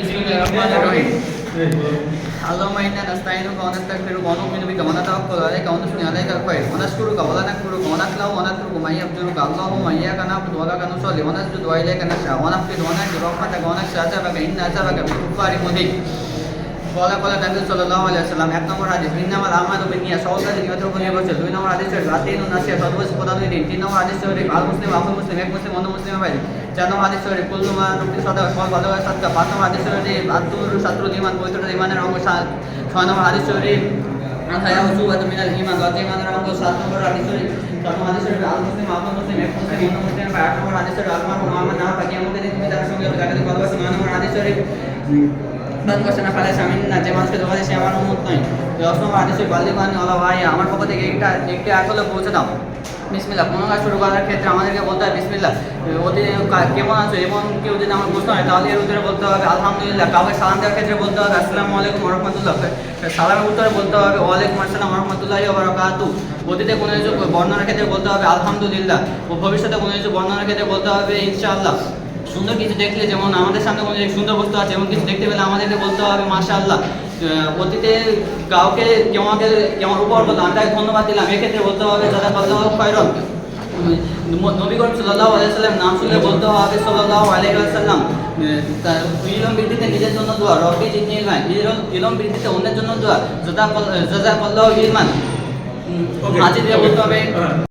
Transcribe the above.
بسم الله الرحمن الرحيم اللهم انا نستعينك ونستغفرك ونؤمن بك ونتوكل عليك ونثني عليك الخير ونشكرك ولا نكفرك ونخلع ونترك من يفجرك اللهم اياك نعبد ولك نصلي ونسجد واليك نسعى ونخفض ونرجو رحمتك ونخشى عذابك ان عذابك بالكفار مهيك قال قال النبي صلى الله عليه وسلم এক নম্বর হাদিস ইন্নামাল আমালু বিনিয়া সওয়াল কাজে নিয়তের উপর নির্ভর দুই নম্বর হাদিস শরীফ আতিন নাসিয়া সর্বস প্রধান দিন তিন নম্বর হাদিস শরীফ আল মুসলিম আবুল মুসলিম এক মুসলিম অন্য মুসলিমের বাইরে চার নম্বর হাদিস শরীফ কুল্লু মা নুক্তি সদা সব ভালোবাসা সাতকা পাঁচ নম্বর হাদিস শরীফ আব্দুর সাতরুল ইমান পবিত্রতা ইমানের অঙ্গ সাত ছয় নম্বর হাদিস শরীফ আথায়া হুসুবাত মিনাল ইমান ইমানের অঙ্গ সাত নম্বর হাদিস শরীফ সাত নম্বর হাদিস শরীফ আল মুসলিম আবুল মুসলিম এক মুসলিম আট নম্বর হাদিস আলমার মুহাম্মদ না থাকি আমাদের তুমি তার সঙ্গে জাগাতে ভালোবাসি নয় বাদ করছে না ফালে স্বামী না যে মানুষকে ধোকা সে আমার উন্মত নয় দশ নম্বর আদেশে বাল্লি বানি আল্লাহ ভাই, আমার পক্ষ থেকে একটা, একটি হলে পৌঁছে দাও। বিসমিল্লাহ, কোনো কাজ শুরু করার ক্ষেত্রে আমাদেরকে বলতে হয় বিসমিল্লাহ। ওদের কেমন আছো? এবং কেউ যদি আমার প্রশ্ন হয়, তাহলে এর উত্তরে বলতে হবে, আলহামদুলিল্লাহ। কাউকে সালাম দেওয়ার ক্ষেত্রে বলতে হবে, আসসালামু আলাইকুম রহমতুল্লাহ। সালামের উত্তরে বলতে হবে ওয়ালাইকুম আসসালাম রহমতুল্লাহ বারাকাতু। অতীতে কোনো কিছু বর্ণনার ক্ষেত্রে বলতে হবে, আলহামদুলিল্লাহ। ও ভবিষ্যতে কোনো কিছু বর্ণনার ক্ষেত্রে বলতে হবে, ইনশাআল্লাহ। সুন্দর কিছু দেখলে যেমন আমাদের সামনে কোনো সুন্দর বস্তু আছে এমন কিছু দেখতে পেলে আমাদেরকে বলতে হবে মাশাআল্লাহ। আহ, অতীতে কাউকে কেমনকে কেমন বলতো আমি তাকে ধন্যবাদ দিলাম। এক্ষেত্রে বলতে হবে দাদা কল্লাহ খয়রন। নবী করিম সাল্লাল্লাহু আলাইহি সাল্লাম নাম শুনলে বলতে হবে ওয়াসাল্লাম। তার ইলম বৃদ্ধিতে নিজের জন্য দোয়া জিদনি ইলমান। ইলম বৃদ্ধিতে অন্যের জন্য দোয়া জাযা জাযা কল্লাহু ইলমান মাঝে বলতে হবে।